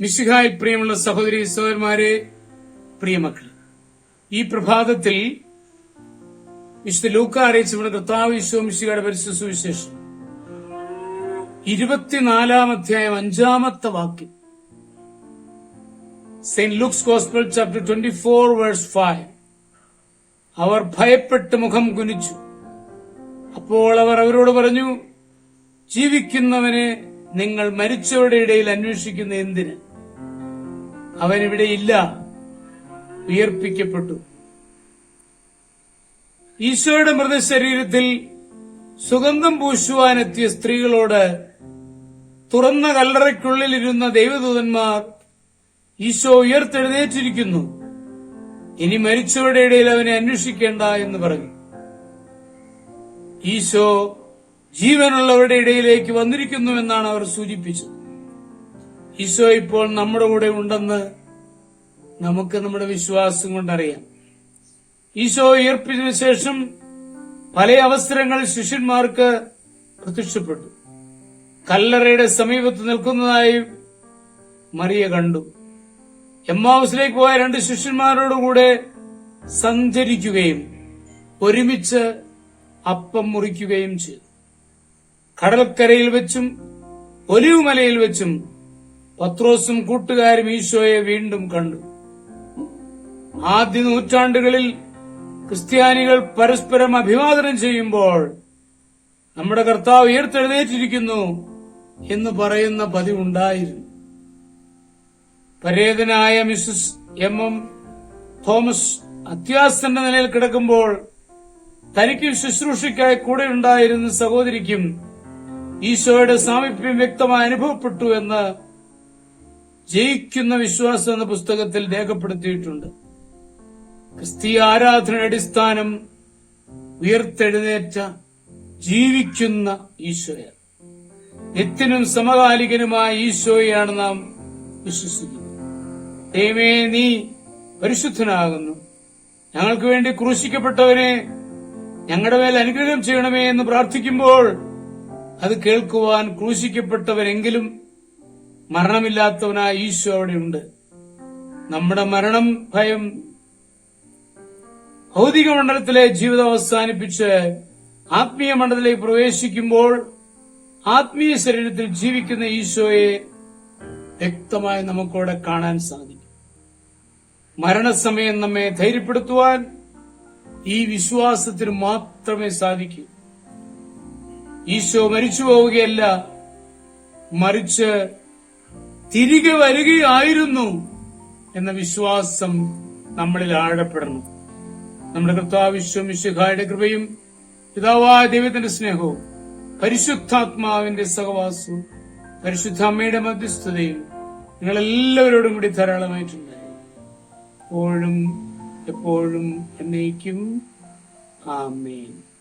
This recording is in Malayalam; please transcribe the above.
മിശിഹായി പ്രിയമുള്ള സഹോദരി സഹോദരന്മാരെ പ്രിയമക്കൾ ഈ പ്രഭാതത്തിൽ വിശുദ്ധ ലൂക്ക അറിയിച്ചവരുടെ കർത്താവ് വിശ്വ മിശിഹയുടെ പരിശുദ്ധ സുവിശേഷം. ഇരുപത്തിനാലാം അധ്യായം അഞ്ചാമത്തെ വാക്യം. Saint Luke's gospel chapter twenty four verse five. അവർ ഭയപ്പെട്ട് മുഖം കുനിച്ചു. അപ്പോൾ അവർ അവരോട് പറഞ്ഞു ജീവിക്കുന്നവനെ നിങ്ങൾ മരിച്ചവരുടെ ഇടയിൽ അന്വേഷിക്കുന്ന എന്തിന്? അവൻ ഇവിടെ ഇല്ല. ഉയർപ്പിക്കപ്പെട്ടു. ഈശോയുടെ മൃതശരീരത്തിൽ സുഗന്ധം പൂശുവാനെത്തിയ സ്ത്രീകളോട് തുറന്ന കല്ലറയ്ക്കുള്ളിലിരുന്ന ദൈവദൂതന്മാർ ഈശോ ഉയർത്തെഴുന്നേറ്റിരിക്കുന്നു. ഇനി മരിച്ചവരുടെ ഇടയിൽ അവനെ അന്വേഷിക്കേണ്ട എന്ന് പറഞ്ഞു. ഈശോ ജീവനുള്ളവരുടെ ഇടയിലേക്ക് വന്നിരിക്കുന്നുവെന്നാണ് അവർ സൂചിപ്പിച്ചത്. ഈശോ ഇപ്പോൾ നമ്മുടെ കൂടെ ഉണ്ടെന്ന് നമുക്ക് നമ്മുടെ വിശ്വാസം കൊണ്ടറിയാം. ഈശോ ഉയർപ്പിനു ശേഷം പല അവസരങ്ങൾ ശിഷ്യന്മാർക്ക് പ്രത്യക്ഷപ്പെട്ടു. കല്ലറയുടെ സമീപത്ത് നിൽക്കുന്നതായി മറിയ കണ്ടു. എമ്മാവസിലേക്ക് പോയ രണ്ട് ശിഷ്യന്മാരോടുകൂടെ സഞ്ചരിക്കുകയും ഒരുമിച്ച് അപ്പം മുറിക്കുകയും ചെയ്തു. കടൽക്കരയിൽ വെച്ചും ഒലിവുമലയിൽ വെച്ചും പത്രോസും കൂട്ടുകാരും ഈശോയെ വീണ്ടും കണ്ടു. ആദ്യ നൂറ്റാണ്ടുകളിൽ ക്രിസ്ത്യാനികൾ പരസ്പരം അഭിവാദനം ചെയ്യുമ്പോൾ നമ്മുടെ കർത്താവ് ഉയർത്തെഴുന്നേറ്റിരിക്കുന്നു എന്ന് പറയുന്ന പതിവുണ്ടായിരുന്നു. പരേതനായ മിസ്സസ് എം എം തോമസ് അത്യാസന്റെ നിലയിൽ കിടക്കുമ്പോൾ തനിക്കും ശുശ്രൂഷയ്ക്കായി കൂടെ ഉണ്ടായിരുന്ന സഹോദരിക്കും ഈശോയുടെ സാമീപ്യം വ്യക്തമായി അനുഭവപ്പെട്ടു എന്ന് ജയിക്കുന്ന വിശ്വാസം എന്ന പുസ്തകത്തിൽ രേഖപ്പെടുത്തിയിട്ടുണ്ട്. ക്രിസ്തീയ ആരാധനയുടെ അടിസ്ഥാനം ഉയർത്തെഴുന്നേറ്റ ജീവിക്കുന്ന ഈശോയാണ് നിത്യനും സമകാലികനുമായ ഈശോയാണ് നാം വിശ്വസിക്കുന്നത്. ദൈവമേ നീ പരിശുദ്ധനാകുന്നു. ഞങ്ങൾക്ക് വേണ്ടി ക്രൂശിക്കപ്പെട്ടവനെ ഞങ്ങളുടെ മേൽ അനുഗ്രഹം ചെയ്യണമേ എന്ന് പ്രാർത്ഥിക്കുമ്പോൾ അത് കേൾക്കുവാൻ ക്രൂശിക്കപ്പെട്ടവരെങ്കിലും മരണമില്ലാത്തവനായ ഈശോ അവിടെയുണ്ട് നമ്മുടെ മരണം ഭയം ഭൗതിക മണ്ഡലത്തിലെ ജീവിതം അവസാനിപ്പിച്ച് ആത്മീയ മണ്ഡലത്തിലേക്ക് പ്രവേശിക്കുമ്പോൾ ആത്മീയ ശരീരത്തിൽ ജീവിക്കുന്ന ഈശോയെ വ്യക്തമായി നമുക്കവിടെ കാണാൻ സാധിക്കും. മരണസമയം നമ്മെ ധൈര്യപ്പെടുത്തുവാൻ ഈ വിശ്വാസത്തിന് മാത്രമേ സാധിക്കൂ. ഈശോ മരിച്ചു പോവുകയല്ല മറിച്ച് തിരികെ വരികയായിരുന്നു എന്ന വിശ്വാസം നമ്മളിൽ ആഴപ്പെടുന്നു നമ്മുടെ കർത്താവിശ്വം വിശുഖായുടെ കൃപയും പിതാവായ ദൈവത്തിന്റെ സ്നേഹവും പരിശുദ്ധാത്മാവിന്റെ സഹവാസവും പരിശുദ്ധ അമ്മയുടെ മധ്യസ്ഥതയും നിങ്ങളെല്ലാവരോടും കൂടി ധാരാളമായിട്ടുണ്ട്. എപ്പോഴും എപ്പോഴും എന്നേക്കും ആമേൻ.